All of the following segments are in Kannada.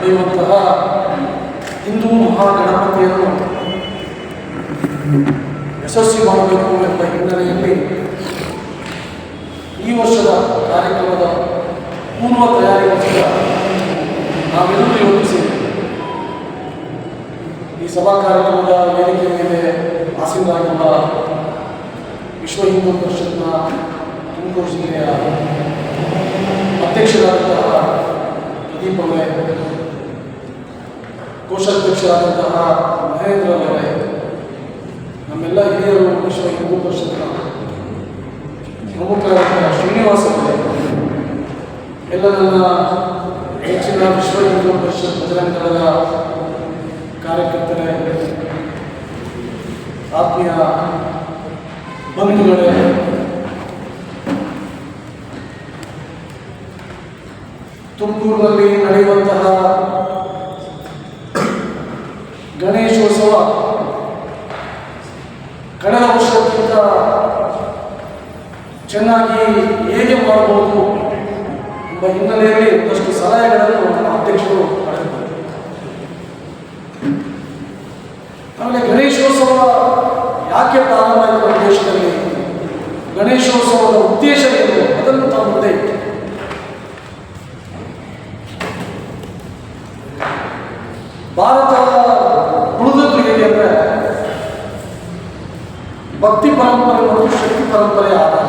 ನಡೆಯುವಂತಹ ಹಿಂದೂ ಮಹಾಗಣಪತಿಯನ್ನು ಯಶಸ್ವಿ ಮಾಡಬೇಕು ಎಂಬ ಹಿನ್ನೆಲೆಯಲ್ಲಿ ಈ ವರ್ಷದ ಕಾರ್ಯಕ್ರಮದ ಪೂರ್ವ ತಯಾರಿಗೋಸ್ಕರ ನಾವೆಲ್ಲರೂ ಯೋಚಿಸಿದ್ದೇವೆ. ಈ ಸಭಾ ಕಾರ್ಯಕ್ರಮದ ವೇದಿಕೆ ಮೇಲೆ ಆಸೀನಾಗಿರುವ ವಿಶ್ವ ಹಿಂದೂ ಪರಿಷತ್ನ ತುಮಕೂರು ಜಿಲ್ಲೆಯ ಅಧ್ಯಕ್ಷರಾದಂತಹ ಪ್ರದೀಪ್ ಕೋಶಾಧ್ಯಕ್ಷರಾದಂತಹ ಮಹೇಂದ್ರ ಅವರೇ, ನಮ್ಮೆಲ್ಲ ಹಿರಿಯರು ವಿಶ್ವ ಹಿಂದೂ ಪರಿಷತ್ನ ಪ್ರಮುಖರಾದ ಶ್ರೀನಿವಾಸ ಎಲ್ಲ ನನ್ನ ಹೆಚ್ಚಿನ ವಿಶ್ವ ಹಿಂದೂ ಪರಿಷತ್ ಬಜರಂಗ ದಳದ ಕಾರ್ಯಕರ್ತರೇ, ಆತ್ಮೀಯ ಬಂಧುಗಳೇ, ತುಮಕೂರಿನಲ್ಲಿ ನಡೆಯುವಂತಹ ಗಣೇಶೋತ್ಸವ ಕಳೆದ ವರ್ಷಕ್ಕಿಂತ ಚೆನ್ನಾಗಿ ಹೇಗೆ ಮಾಡಬಹುದು ಎಂಬ ಹಿನ್ನೆಲೆಯಲ್ಲಿ ಒಂದಷ್ಟು ಸಲಹೆಗಳನ್ನು ನಮ್ಮ ಅಧ್ಯಕ್ಷರು ಆಮೇಲೆ ಗಣೇಶೋತ್ಸವ ಯಾಕೆ ಪ್ರಾರಂಭ ಆಯಿತು ನಮ್ಮ ದೇಶದಲ್ಲಿ? ಗಣೇಶೋತ್ಸವದ ಉದ್ದೇಶ ಏನು? ಅದನ್ನು ತಾವು ಮುಂದೆ ಭಾರತ ಉಳಿದದ್ದು ಹೇಗೆ ಅಂದರೆ ಭಕ್ತಿ ಪರಂಪರೆ ಮತ್ತು ಶಕ್ತಿ ಪರಂಪರೆ ಆಧಾರ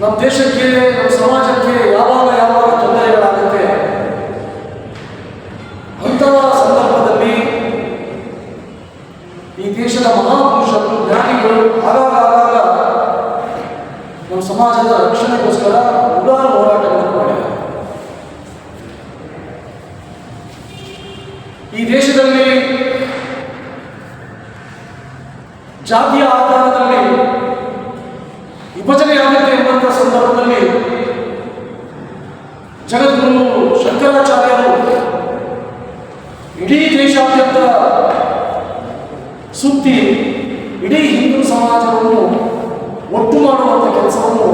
ನಮ್ಮ ದೇಶಕ್ಕೆ ನಮ್ಮ ಸಮಾಜಕ್ಕೆ ವಿಭಜನೆಯಾಗುತ್ತೆ ಸಂದರ್ಭದಲ್ಲಿ ಜಗದ್ಗುರು ಶಂಕರಾಚಾರ್ಯರು ಇಡೀ ದೇಶಾದ್ಯಂತ ಸುತ್ತಿ ಇಡೀ ಹಿಂದೂ ಸಮಾಜವನ್ನು ಒಟ್ಟು ಮಾಡುವಂಥ ಕೆಲಸವನ್ನು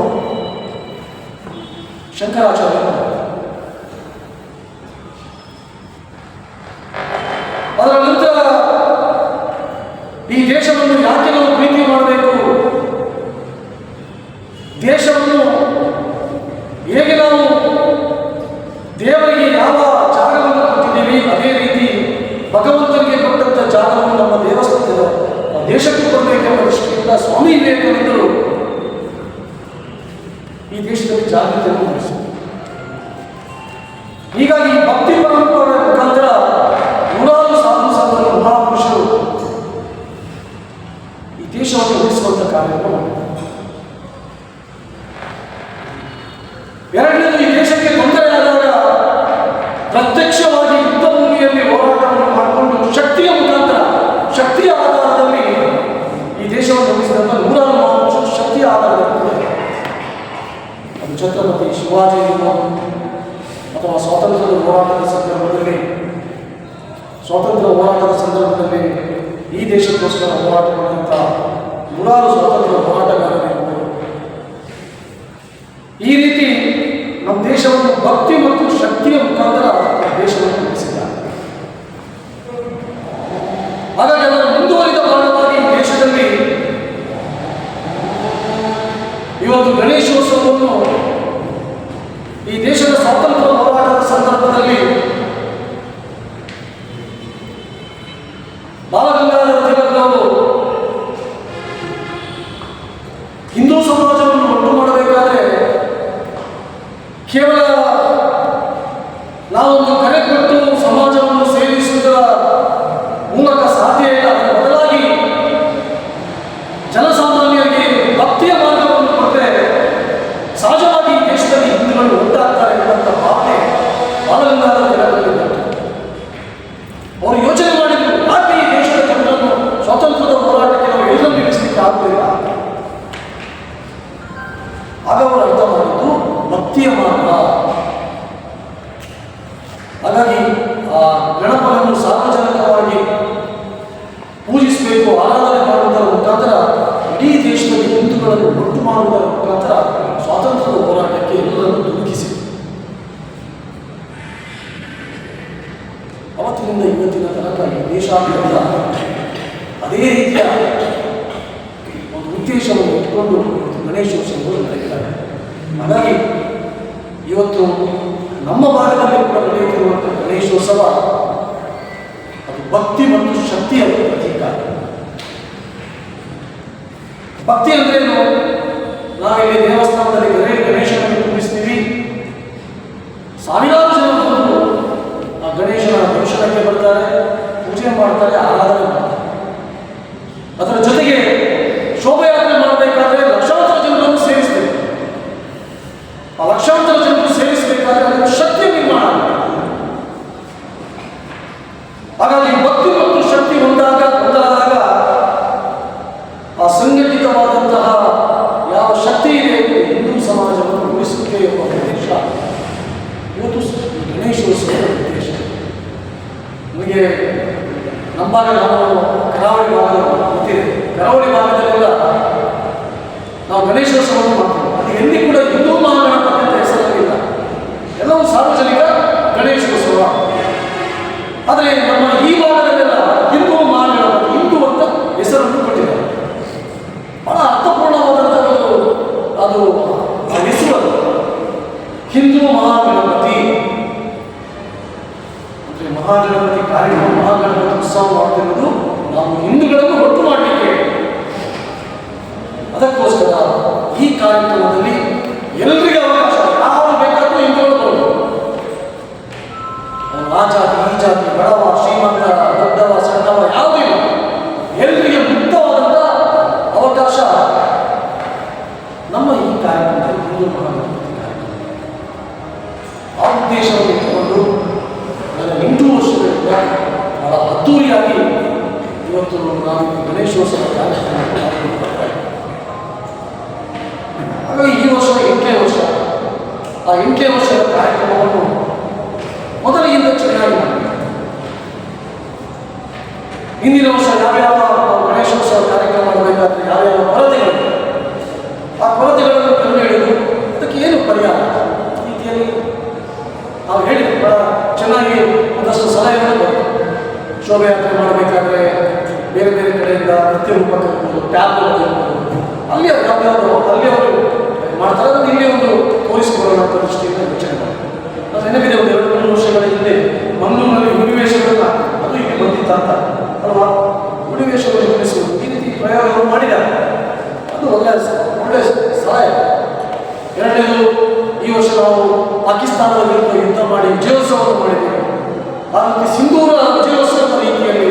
ಶಂಕರಾಚಾರ್ಯ. ಅದರ ನಂತರ ಈ ದೇಶವನ್ನು ಯಾಕೆ ನಾವು ಪ್ರೀತಿ ಮಾಡಬೇಕು ದೇಶವನ್ನು ಹೇಗೆ ನಾವು ದೇವರಿಗೆ ಯಾವ ಜಾಗವನ್ನು ಕೊಟ್ಟಿದ್ದೀವಿ, ಅದೇ ರೀತಿ ಭಗವಂತನಿಗೆ ಕೊಟ್ಟಂಥ ಜಾಗವನ್ನು ನಮ್ಮ ದೇವಸ್ಥಾನದ ದೇಶಕ್ಕೆ ಕೊಡಬೇಕೆಂಬ ದೃಷ್ಟಿಯಿಂದ ಸ್ವಾಮಿ ವಿವೇಕಾನಂದರು ಈ ದೇಶದಲ್ಲಿ ಜಾಗೃತಿಯನ್ನು ಮೂಡಿಸಿದರು ಹೀಗಾಗಿ ಈ ಭಕ್ತಿ ಪರಂಪರೆ ಮುಖಾಂತರ ನೂರಾರು ಸಾಧು ಸಂತರು ಮಹಾಪುರುಷರು ಈ ದೇಶವನ್ನು ಉಳಿಸುವಂತ ಕಾರ್ಯವನ್ನು ಮಾಡಿದ್ದಾರೆ ಎರಡನೇದು ಈ ದೇಶಕ್ಕೆ ತೊಂದರೆಯಾದಾಗ ಪ್ರತ್ಯಕ್ಷವಾಗಿ ಯುದ್ಧ ಭೂಮಿಯಲ್ಲಿ ಹೋರಾಟವನ್ನು ಮಾಡಿಕೊಂಡು ಶಕ್ತಿಯ ಮುಖಾಂತರ ಶಕ್ತಿಯ ಆಧಾರದಲ್ಲಿ ಈ ದೇಶವನ್ನು ಉಳಿಸಿದಂಥ ನೂರಾರು ಮಹಾಪುರುಷರು ಶಕ್ತಿಯ ಆಧಾರದಲ್ಲಿ ಕೂಡ ಅದು ಛತ್ರಪತಿ ಶಿವಾಜಿ ಇರ್ಬೋದು ಅಥವಾ ಸ್ವಾತಂತ್ರ್ಯದ ಹೋರಾಟದ ಸಂದರ್ಭದಲ್ಲಿ ಸ್ವಾತಂತ್ರ್ಯ ಹೋರಾಟದ ಸಂದರ್ಭದಲ್ಲಿ ಈ ದೇಶಕ್ಕೋಸ್ಕರ ಹೋರಾಟ ಮಾಡಿದಂಥ ನೂರಾರು ಸ್ವಾತಂತ್ರ್ಯ ಹೋರಾಟಗಾರರಿರ್ಬೋದು ಈ ರೀತಿ ನಮ್ಮ ದೇಶವನ್ನು ಭಕ್ತಿ ಮತ್ತು ಶಕ್ತಿಯ ಮುಖಾಂತರ ದೇಶವನ್ನು ಉಳಿಸಿದ್ದಾರೆ ಹಾಗಾಗಿ ಅದರ ಮುಂದುವರಿದ ಭಾಗವಾಗಿ ದೇಶದಲ್ಲಿ ಇವತ್ತು ಗಣೇಶೋತ್ಸವವನ್ನು ಈ ದೇಶದ ಸ್ವಾತಂತ್ರ್ಯ ಹೋರಾಟದ ಸಂದರ್ಭದಲ್ಲಿ ಬಾಲಗಂಗಾಧರ ತಿಲಕರವರು ಹಿಂದೂ ಸಮಾಜವನ್ನು ಒಟ್ಟು ಮಾಡಬೇಕಾದ್ರೆ ಕೇವಲ ನಾವೊಂದು ಕರೆ ಕೊಟ್ಟು ಸಮಾಜವನ್ನು ಸೇರಿಸುವುದರ ಮೂಲಕ ಸಾಧ್ಯ ಇಲ್ಲ ಅದರ ಬದಲಾಗಿ ಜನಸಾಮಾನ್ಯರಿಗೆ ಭಕ್ತಿಯ ಮಾರ್ಗವನ್ನು ಕೊಟ್ಟರೆ ಸಹಜವಾಗಿ ಈ ದೇಶದಲ್ಲಿ ಹಿಂದೂಗಳು ಒಟ್ಟಾಗ್ತಾರೆ ಎಂಬಂಥ ಭಾವನೆ ಬಾಲಗಂಗಾಧರ ತಿಲಕರಲ್ಲಿ ಬಂತು ಅವರು ಯೋಚನೆ ಮಾಡಿದ್ರು ಯಾಕೆ ಈ ದೇಶದ ಜನರನ್ನು ಸ್ವಾತಂತ್ರ್ಯದ ಹೋರಾಟಕ್ಕೆ ನಾವು ಎಲ್ಲರೂ ನಿಲ್ಲಿಸಲಿಕ್ಕೆ ಆಗುವುದಿಲ್ಲ ಆಗ ಅವರು ಅರ್ಥ ಮಾಡಿದ್ದು ಭಕ್ತಿಯ ಮಾರ್ಗ ಹಾಗಾಗಿ ಆ ಗಣಪನನ್ನು ಸಾರ್ವಜನಿಕವಾಗಿ ಪೂಜಿಸಬೇಕು ಆರಾಧನೆ ಮಾಡುವುದರ ಮುಖಾಂತರ ಇಡೀ ದೇಶದಲ್ಲಿ ಹಿಂದೂಗಳನ್ನು ಒಟ್ಟು ಮಾಡುವುದರ ಮುಖಾಂತರ ಸ್ವಾತಂತ್ರ್ಯದ ಹೋರಾಟಕ್ಕೆ ಎಲ್ಲರನ್ನು ದುಡುಕಿಸಿದರು ಈ ದೇಶಾದ್ಯಂತ ಅದೇ ರೀತಿಯ ಒಂದು ಉದ್ದೇಶವನ್ನು ಇಟ್ಕೊಂಡು ಗಣೇಶೋತ್ಸವಗಳು ನಡೆಯುತ್ತಾರೆ ಹಾಗಾಗಿ ಇವತ್ತು ನಮ್ಮ ಭಾಗದಲ್ಲಿ ಕೂಡ ನಡೆಯುತ್ತಿರುವಂಥ ಗಣೇಶೋತ್ಸವ, ಅದು ಭಕ್ತಿ ಮತ್ತು ಶಕ್ತಿಯ ಪ್ರತೀಕ. ಭಕ್ತಿ ಅಂದ್ರೇನು ನಾವಿಲ್ಲಿ ದೇವಸ್ಥಾನದಲ್ಲಿ ಗಣೇಶ ಗಣೇಶನನ್ನು ಕೂರಿಸ್ತೀವಿ ಸಾವಿರಾರು ಜನ ಆ ಗಣೇಶನ ದರ್ಶನಕ್ಕೆ ಬರ್ತಾರೆ. ಪೂಜೆ ಮಾಡ್ತಾರೆ ಆರಾಧನೆ ಮಾಡ್ತಾರೆ. ಅದರ ಜೊತೆಗೆ ಶೋಭಾಯಾತ್ರೆ ಮಾಡಬೇಕಾದ್ರೆ ಲಕ್ಷಾಂತರ ಜನರನ್ನು ಸೇರಿಸಬೇಕು ಆ ಲಕ್ಷಾಂತರ ಜನರು ಸೇರಿಸಬೇಕಾದ್ರೆ ಅದಕ್ಕೆ ಶಕ್ತಿ ನಿರ್ಮಾಣ ಆಗಬೇಕು. ಹಾಗಾಗಿ ಭಕ್ತಿ ಮತ್ತು ಶಕ್ತಿ ಒಂದಾಗ ಒಂದಾದಾಗ ಆ ಸಂಘಟಿತವಾದಂತಹ ಯಾವ ಶಕ್ತಿ ಇದೆ ಹಿಂದೂ ಸಮಾಜವನ್ನು ಉಳಿಸುತ್ತೆ ಎಂಬ ಉದ್ದೇಶ ಇವತ್ತು ಸ- ಗಣೇಶೋತ್ಸವದ ಉದ್ದೇಶ ನಿಮಗೆ ಭಾಗ ನಾವು ಕರಾವಳಿ ಭಾಗದಲ್ಲಿ ಗೊತ್ತಿದೆ ಕರಾವಳಿ ಭಾಗದಲ್ಲೆಲ್ಲ ನಾವು ಗಣೇಶೋತ್ಸವವನ್ನು ಮಾಡ್ತೀವಿ. ಅದು ಎಲ್ಲಿ ಕೂಡ ಹಿಂದೂ ಮಹಾಗಣಪತಿ ಅಂತ ಹೆಸರಲ್ಲಿಲ್ಲ ಎಲ್ಲವೂ ಸಾರ್ವಜನಿಕ ಗಣೇಶೋತ್ಸವ ಆದರೆ ನಮ್ಮ ಈ ಭಾಗದಲ್ಲೆಲ್ಲ ಹಿಂದೂ ಮಹಾಗಣಪತಿ, ಹಿಂದೂ ಅಂತ ಹೆಸರನ್ನು ಕೊಟ್ಟಿದ್ದಾರೆ. ಬಹಳ ಅರ್ಥಪೂರ್ಣವಾದಂಥ ಒಂದು, ಅದು ಆ ಹೆಸರು ಅದು. ಹಿಂದೂ ಮಹಾಗಣಪತಿ. ಅಂದ್ರೆ ಮಹಾಗಣಪತಿ ಕಾರ್ಯಕ್ರಮ ಮಹಾಗಣಪತಿ ಉತ್ಸವ ಮಾಡ್ತಿರೋದು ನಾವು ಹಿಂದೂಗಳನ್ನು ಒಟ್ಟು ಮಾಡಲಿಕ್ಕೆ. ಅದಕ್ಕೋಸ್ಕರ ಈ ಕಾರ್ಯಕ್ರಮದಲ್ಲಿ ಈ ವರ್ಷ ಎಂಟನೇ ವರ್ಷ ಆ ಎಂಟನೇ ವರ್ಷದ ಕಾರ್ಯಕ್ರಮವನ್ನು ಮೊದಲಿಗಿಂತ ಚೆನ್ನಾಗಿ ಮಾಡಿದೆ ಹಿಂದಿನ ವರ್ಷ ಯಾವ್ಯಾವ ಗಣೇಶೋತ್ಸವ ಕಾರ್ಯಕ್ರಮ ಮಾಡಬೇಕಾದ್ರೆ ಯಾವ್ಯಾವ ಕೊರತೆಗಳು? ಆ ಕೊರತೆಗಳನ್ನು ಕಂಡು ಹಿಡಿದು ಅದಕ್ಕೆ ಏನು ಪರಿಹಾರ? ರೀತಿಯಲ್ಲಿ ನಾವು ಹೇಳಿದ್ವಿ ಬಹಳ ಚೆನ್ನಾಗಿ ಒಂದಷ್ಟು ಸಲಹೆಗಳು ಶೋಭಯಾತ್ರೆ ಮಾಡಬೇಕಾದ್ರೆ ಬೇರೆ ಬೇರೆ ಕಡೆಯಿಂದ ನೃತ್ಯ ರೂಪಕ ಇರ್ಬೋದು ಟ್ಯಾಬ್ಲೆಟ್ ಇರ್ಬೋದು ಅಲ್ಲಿ ಯಾವ್ದಾದ್ರು ಅಲ್ಲಿ ಅವರು ಮಾಡ್ತಾರೆ ಇಲ್ಲಿ ಒಂದು ತೋರಿಸಿಕೊಳ್ಳೋಣ ಅಂತ ದೃಷ್ಟಿಯಿಂದ ಯೋಚನೆ ಮಾಡ್ತಾರೆ ಅದು ನೆನಪಿದೆ, ಒಂದು ಎರಡು, ಮೂರು ವರ್ಷಗಳ ಹಿಂದೆ ಮಂಗಳೂರಿನಲ್ಲಿ ಹುಲಿವೇಷಗಳನ್ನ ಅದು ಇಲ್ಲಿ ಬಂದಿತ್ತ ಅಂತ. ಅಲ್ವಾ? ಹುಲಿವೇಷವನ್ನು ನಿಲ್ಲಿಸುವುದು ಈ ರೀತಿ ಪ್ರಯೋಗವನ್ನು ಮಾಡಿದ್ದಾರೆ ಅದು ಒಳ್ಳೆಯ ಒಳ್ಳೆಯ ಸಹಾಯ ಎರಡನೇದು, ಈ ವರ್ಷ ನಾವು ಪಾಕಿಸ್ತಾನದ ವಿರುದ್ಧ ಯುದ್ಧ ಮಾಡಿ ವಿಜಯೋತ್ಸವವನ್ನು ಮಾಡಿದ್ದೇವೆ. ಆ ರೀತಿ ಸಿಂಧೂರ ವಿಜಯೋತ್ಸವದ ರೀತಿಯಲ್ಲಿ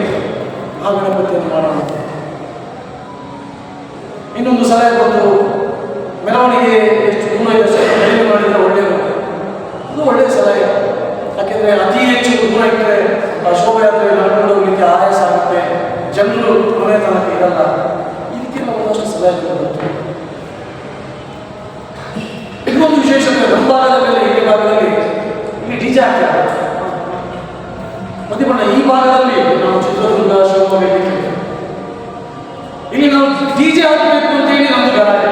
ಮಹಾಗಣಪತಿಯನ್ನು ಮಾಡೋಣ ಇನ್ನೊಂದು ಸಲಹೆ ಬಂದು ಮೆರವಣಿಗೆ ಎಷ್ಟು ದೂರ ಇದೆ ಸ್ವಲ್ಪ ಕಡಿಮೆ ಮಾಡಿದರೆ ಒಳ್ಳೆಯದು ಅದು ಒಳ್ಳೆಯ ಸಲಹೆ ಯಾಕೆಂದರೆ ಅತಿ ಹೆಚ್ಚು ದೂರ ಇಟ್ಟರೆ ಶೋಭಾಯಾತ್ರೆ ನಡ್ಕೊಂಡು ಹೋಗ್ಲಿಕ್ಕೆ ಆಯಾಸ ಆಗುತ್ತೆ. ಜನರು ಮನೆ ತನಕ ಇರಲ್ಲ. ರೀತಿಯೆಲ್ಲ ಒಂದಷ್ಟು ಸಲಹೆ ಬಂತು. ಇನ್ನೊಂದು ವಿಶೇಷತೆ ನಮ್ಮ ಮೇಲೆ ಈ ಭಾಗದಲ್ಲಿ ಇಲ್ಲಿ ಡಿಜೆ ಹಾಕ್ತಾರೆ ಪ್ರತಿಭಟನೆ ಈ ಭಾಗದಲ್ಲಿ ನಾವು ಚಿತ್ರದುರ್ಗ, ಶಿವಮೊಗ್ಗ ಇಲ್ಲಿ ನಾವು ಡಿಜೆ ಹಾಕಬೇಕು ಅಂತ ಹೇಳಿ ನಮ್ದು ಗಲಾಟೆ.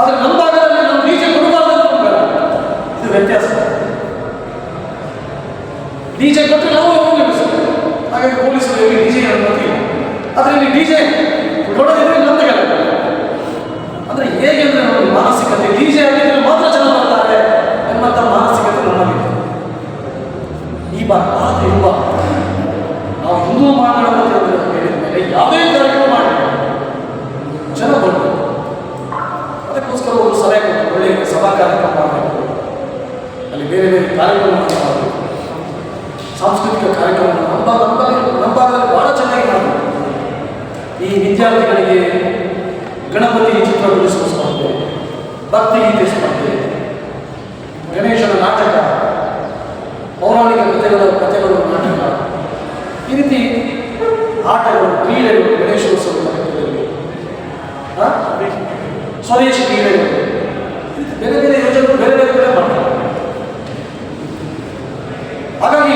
ಆದ್ರೆ ನಮ್ಮ ಭಾಗದಲ್ಲಿ ನಾವು ಡಿಜೆ ಕೊಡಬಾರ್ದು. ಇದು ವ್ಯತ್ಯಾಸ. ಡಿಜೆ ಕೊಟ್ಟರೆ ನಾವು ನಿಲ್ಲಿಸೋದು. ಹಾಗಾಗಿ ಪೊಲೀಸರು ಇಲ್ಲಿ ಡಿಜೆ ಅನುಮತಿ ಇಲ್ಲಿ ಡಿಜೆ ಕೊಡೋದಿದ್ರೆ ನಮ್ದು ಅಂದರೆ ಹೇಗೆ ಅಂದರೆ ನಮ್ಮ ಮಾನಸಿಕತೆ. ಡಿಜೆ ಆಗಿದ್ರೆ ಮಾತ್ರ ಜನ ಬರ್ತಾರೆ ಎಂಬಂತ ಮಾನಸಿಕತೆ ನಮ್ಮಲ್ಲಿದೆ. ಈ ಬಾರ ಆದರೆ ಯುವ ನಾವು ಹಿಂದೂ ಮಾತಾಡೋದು ಹೇಳಿದ ಯಾವುದೇ ಕಾರ್ಯಕ್ರಮ ಮಾಡಿ ಜನ ಬರ್ಬೋದು ಅದಕ್ಕೋಸ್ಕರ ಒಂದು ಸಲಹೆ ಕೊಟ್ಟು ಒಳ್ಳೆಯ ಸಭಾ ಕಾರ್ಯಕ್ರಮ ಮಾಡಬೇಕು. ಅಲ್ಲಿ ಬೇರೆ ಬೇರೆ ಕಾರ್ಯಕ್ರಮಗಳನ್ನು ಮಾಡಬೇಕು ಸಾಂಸ್ಕೃತಿಕ ಕಾರ್ಯಕ್ರಮ ನಮ್ಮ ನಮ್ಮಲ್ಲಿ ನಮ್ಮ ಭಾಗದಲ್ಲಿ ಬಹಳ ಚೆನ್ನಾಗಿ ಮಾಡಬೇಕು ಈ ವಿದ್ಯಾರ್ಥಿಗಳಿಗೆ ಗಣಪತಿ ಚಿತ್ರ ಬಿಡಿಸುವ ಸ್ಪರ್ಧೆ ಭಕ್ತಿಗೀತೆ ಸ್ಪರ್ಧೆ, ಗಣೇಶನ ನಾಟಕ, ಪೌರಾಣಿಕ ಕಥೆಗಳ, ಕಥೆಗಳು, ನಾಟಕ. ಈ ರೀತಿ ಆಟಗಳು, ಕ್ರೀಡೆಗಳು ಗಣೇಶೋತ್ಸವ? ಸ್ವದೇಶಿ ಕ್ರೀಡೆಗಳು. ಬೇರೆ ಬೇರೆ ಯೋಜನೆಗಳು ಬೇರೆ ಬೇರೆ ಕಡೆ ಮಾಡ್ತಾರೆ. ಹಾಗಾಗಿ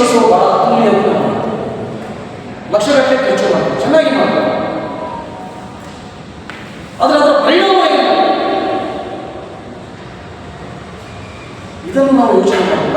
ಮಿಶ್ರಸೋಭಾ ಪುಣ್ಯವನ್ನು ಲಕ್ಷಗಟ್ಟಲೆ ಖರ್ಚು ಮಾಡ್ತಾರೆ ಚೆನ್ನಾಗಿ ಮಾಡ್ತಾರೆ ಆದರೆ ಅದರ ಪರಿಣಾಮ ಏನು ಇದನ್ನು ನಾವು ಯೋಚನೆ ಮಾಡಬೇಕು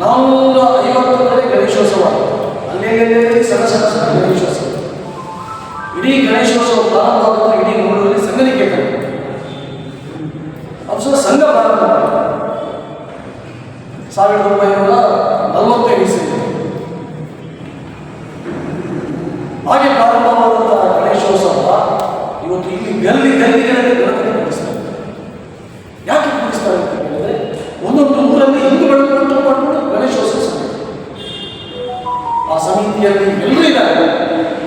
ನಾನ್ನೂರ ಐವತ್ತು ಕಡೆ ಗಣೇಶೋತ್ಸವ. ಅಲ್ಲೇ ಸಣ್ಣ ಸಣ್ಣ ಸಣ್ಣ ಗಣೇಶೋತ್ಸವ. ಇಡೀ ಗಣೇಶೋತ್ಸವ ಪ್ರಾರಂಭ ಆಗೋದು ಇಡೀ ಮಂಗಳೂರಲ್ಲಿ ಸಂಘನಿಕೆ ಅದು ಸಂಘ ಪ್ರಾರಂಭ. ಸಾವಿರದ ಒಂಬೈನೂರ ನಲವತ್ತೈದು ಇಸವಿ ಹಾಗೆ ಪ್ರಾರಂಭವಾದಂತಹ ಗಣೇಶೋತ್ಸವ ಇವತ್ತು ಇಲ್ಲಿ ಗಲ್ಲಿ ಗಲ್ಲಿಗಳಲ್ಲಿ ಗಣಪತಿ ಕೂಡಿಸ್ತಾರೆ. ಯಾಕೆ ಕೂಡಿಸ್ತಾರೆ ಅಂತ ಹೇಳಿದ್ರೆ ಒಂದೊಂದು ಊರಲ್ಲಿ ಆ ಸಮಿತಿಯಲ್ಲಿ ಎಲ್ಲರೂ ಇದ್ದಾರೆ.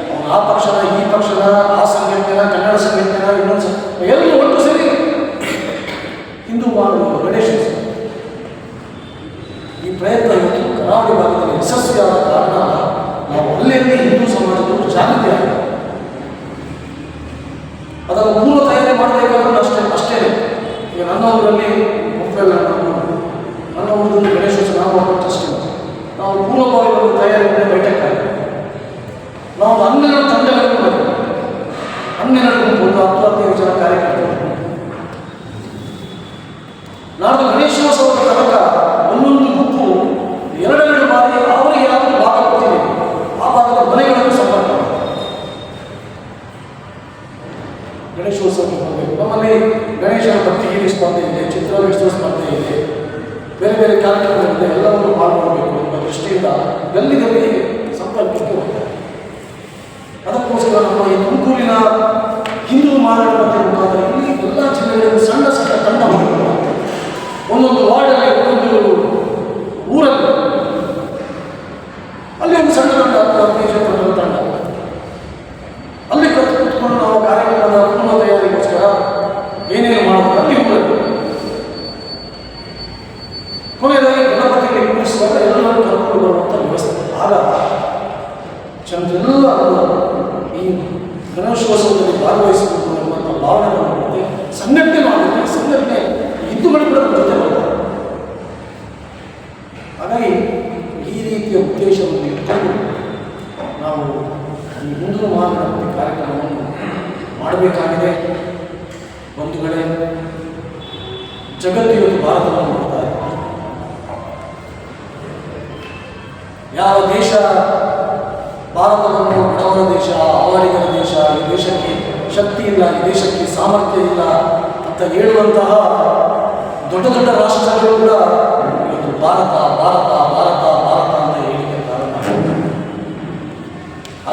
ಅವನು ಆ ಪಕ್ಷದ, ಈ ಪಕ್ಷದ, ಆ ಸಂಘಟನೆನ, ಕನ್ನಡ ಸಂಘಟನೆನ, ಇನ್ನೊಂದು ಎಲ್ಲರೂ ಒಟ್ಟು ಸೇರಿ ಹಿಂದೂ ಮಾಡುವ ಗಣೇಶ ಈ ಪ್ರಯತ್ನ ಇವತ್ತು ಕರಾವಳಿ ಭಾಗದಲ್ಲಿ ಯಶಸ್ವಿಯಾದ ಕಾರಣ ನಾವು ಅಲ್ಲಿಯಲ್ಲಿ ಹಿಂದೂ ಸಮಾಜದವರು ಜಾಗೃತಿ ಆಗಿದೆ. ಅದನ್ನು ಪೂರ್ವ ತಯಾರಿ ಮಾಡಬೇಕಾದ್ರೂ ಅಷ್ಟೇ ಅಷ್ಟೇ. ಈಗ ನನ್ನ ಊರಲ್ಲಿ ನಾವು ನನ್ನ ಊರಲ್ಲಿ ಗಣೇಶೋತ್ಸವ ನಾವು ಅಷ್ಟೇ ನಾವು ಪೂರ್ವಭಾವಿ ಒಂದು ತಯಾರಿ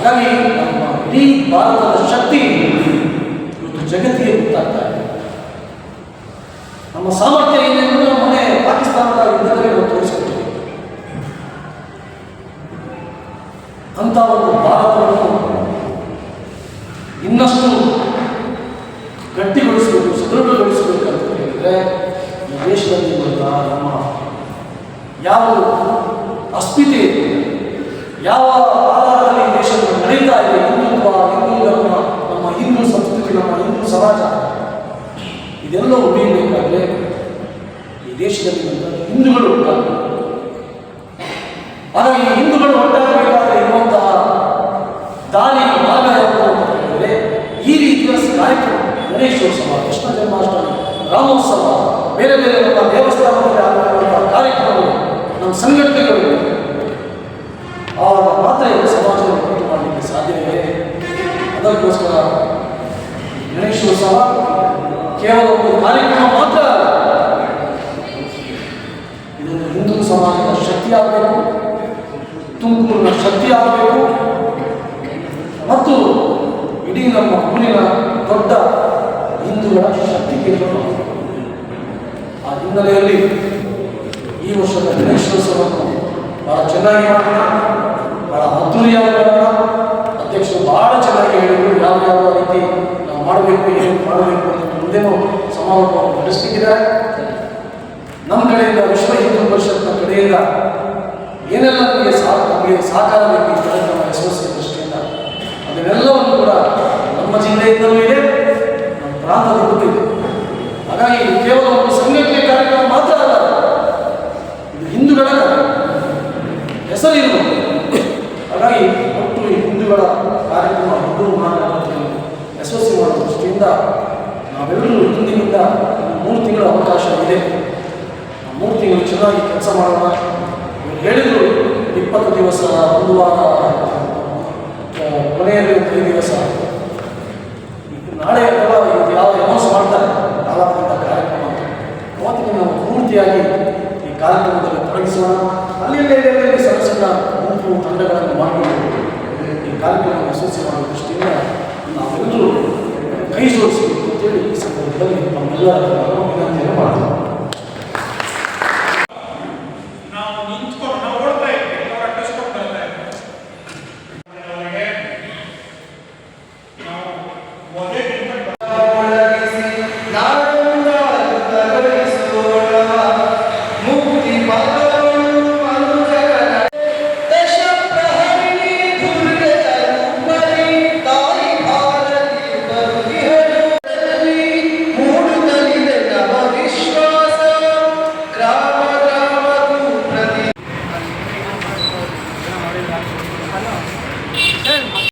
ಹಾಗಾಗಿ ನಮ್ಮ ಇಡೀ ಭಾರತದ ಶಕ್ತಿ ಇವತ್ತು ಜಗತ್ತಿಗೆ ಗೊತ್ತಾಗ್ತಾ ನಮ್ಮ ಸಾಮರ್ಥ್ಯ ಏನೆಂದು ಮೊನ್ನೆ ಪಾಕಿಸ್ತಾನದ ಯುದ್ಧದಲ್ಲಿ ನಾವು ತೋರಿಸ್ಕೊಟ್ಟಿದ್ದೀವಿ ಅಂತ ಒಂದು ಭಾರತವನ್ನು ಇನ್ನಷ್ಟು ಗಟ್ಟಿಗೊಳಿಸಬೇಕು ಸದೃಢಗೊಳಿಸಬೇಕು ಅಂತ ಹೇಳಿದರೆ ಈ ದೇಶದಲ್ಲಿ ನಮ್ಮ ಯಾವ ಅಸ್ಮಿತೆ ಯಾವ ಆಧಾರದಲ್ಲಿ ಈ ದೇಶ ನಡೀತಾ ಇದೆ ಹಿಂದುತ್ವ ಹಿಂದೂ ಧರ್ಮ ನಮ್ಮ ಹಿಂದೂ ಸಂಸ್ಕೃತಿ ನಮ್ಮ ಹಿಂದೂ ಸಮಾಜ ಇದೆಲ್ಲ ಉಳಿಯಬೇಕಾದ್ರೆ ಈ ದೇಶದಲ್ಲಿ ಹಿಂದೂಗಳು ಉಂಟಾಗಬೇಕು ಈ ಹಿಂದೂಗಳು ಒಟ್ಟಾಗಬೇಕಾದ್ರೆ ಇರುವಂತಹ ದಾರಿ ಭಾಗ ಯಾವುದು ಅಂತ ಹೇಳಿದ್ರೆ ಈ ರೀತಿಯ ಕಾರ್ಯಕ್ರಮ ಗಣೇಶೋತ್ಸವ, ಕೃಷ್ಣ ಜನ್ಮಾಷ್ಟಮಿ, ರಾಮೋತ್ಸವ, ಬೇರೆ ಬೇರೆ ನಮ್ಮ ದೇವಸ್ಥಾನದಲ್ಲಿ ಆಗಿರುವಂತಹ ಕಾರ್ಯಕ್ರಮಗಳು ನಮ್ಮ ಸಂಘಟನೆಗಳು ಮಾತ್ರ ಈ ಸಮಾಜವನ್ನು ಉಂಟು ಮಾಡಲಿಕ್ಕೆ ಸಾಧ್ಯವೇ? ಅದಕ್ಕೋಸ್ಕರ ಗಣೇಶೋತ್ಸವ ಕೇವಲ ಒಂದು ಕಾರ್ಯಕ್ರಮ ಮಾತ್ರ ಅಲ್ಲ ಇದೊಂದು ಹಿಂದೂ ಸಮಾಜದ ಶಕ್ತಿ ಆಗಬೇಕು ತುಮಕೂರಿನ ಶಕ್ತಿ ಆಗಬೇಕು. ಮತ್ತು ಇಡೀ ನಮ್ಮ ಊರಿನ ದೊಡ್ಡ ಹಿಂದೂಗಳ ಶಕ್ತಿ ಕೇಂದ್ರ ಆ ಹಿನ್ನೆಲೆಯಲ್ಲಿ ಈ ವರ್ಷದ ಗಣೇಶೋತ್ಸವವನ್ನು ಬಹಳ ಚೆನ್ನಾಗಿ ಮಾಡೋಣ. ಬಹಳ ಅದ್ದೂರಿಯಾಗಿ ಮಾಡೋಣ. ಅಧ್ಯಕ್ಷರು ಬಹಳ ಚೆನ್ನಾಗಿ ಹೇಳಿದರು ಯಾವ ಯಾವ ರೀತಿ ನಾವು ಮಾಡಬೇಕು, ಏನು ಮಾಡಬೇಕು ಅಂತ ಮುಂದೇನೂ ಸಮಾರೋಪವನ್ನು ನಡೆಸಲಿಕ್ಕಿದ್ದಾರೆ ನಮ್ಮ ಕಡೆಯಿಂದ ವಿಶ್ವ ಹಿಂದೂ ಪರಿಷತ್ನ ಕಡೆಯಿಂದ ಏನೆಲ್ಲ ನಮಗೆ ಸಾ, ನಮಗೆ ಸಹಕಾರ ಬೇಕು ಈ ಕಾರ್ಯಕ್ರಮ ಯಶಸ್ವಿ ದೃಷ್ಟಿಯಿಂದ, ಅದನ್ನೆಲ್ಲವನ್ನು ಕೂಡ ನಮ್ಮ ಜಿಲ್ಲೆಯಿಂದಲೂ ಇದೆ, ನಮ್ಮ ಪ್ರಾಂತದ ಇದೆ. ಹಾಗಾಗಿ ಕೇವಲ ಒಂದು ಸಂಘಟನೆ ಕಾರ್ಯಕ್ರಮ ಮಾತ್ರ ಅಲ್ಲ, ಇದು ಹಿಂದೂಗಳ ಹೆಸರಿರುವುದು ಹಾಗಾಗಿ ಒಟ್ಟು ಹಿಂದೂಗಳ ಕಾರ್ಯಕ್ರಮ ಹಿಂದೂ ಮಹಾಗಣಪತಿಯನ್ನು ಯಶಸ್ವಿ ಮಾಡುವ ದೃಷ್ಟಿಯಿಂದ ನಾವೆಲ್ಲರೂ ಇಂದಿನಿಂದ ಒಂದು ಮೂರು ತಿಂಗಳ ಅವಕಾಶ ಇದೆ. ಮೂರು ತಿಂಗಳು ಚೆನ್ನಾಗಿ ಕೆಲಸ ಮಾಡೋಣ ಹೇಳಿದರು ಇಪ್ಪತ್ತು ದಿವಸ ಒಂದು ವಾರ ಕೊನೆಯಲ್ಲಿ ಒಂದು ದಿವಸ. ನಾಳೆ ಕೂಡ ಯಾವ ಅನೌನ್ಸ್ ಮಾಡ್ತಾರೆ ಕಾಲಾಂತರದ ಕಾರ್ಯಕ್ರಮ. ಅವತ್ತಿಗೆ ನಾವು ಪೂರ್ತಿಯಾಗಿ ಈ ಕಾರ್ಯಕ್ರಮದಲ್ಲಿ ತೊಡಗಿಸೋಣ. ಅಲ್ಲಿ ಸಣ್ಣ ಸಣ್ಣ ಗುಂಪು ತಂಡಗಳನ್ನು ಮಾಡಿಕೊಂಡು ಈ ಕಾರ್ಯಕ್ರಮ ಯಶಸ್ವಿ ಮಾಡುವ ದೃಷ್ಟಿಯಿಂದ ನಾವೆಲ್ಲರೂ ಕೈ ಜೋಡಿಸಬೇಕು ಅಂತೇಳಿ ಈ ಸಂದರ್ಭದಲ್ಲಿ ನಮ್ಮೆಲ್ಲರ ವಿನಂತಿಯನ್ನು ಮಾಡ್ತೀವಿ.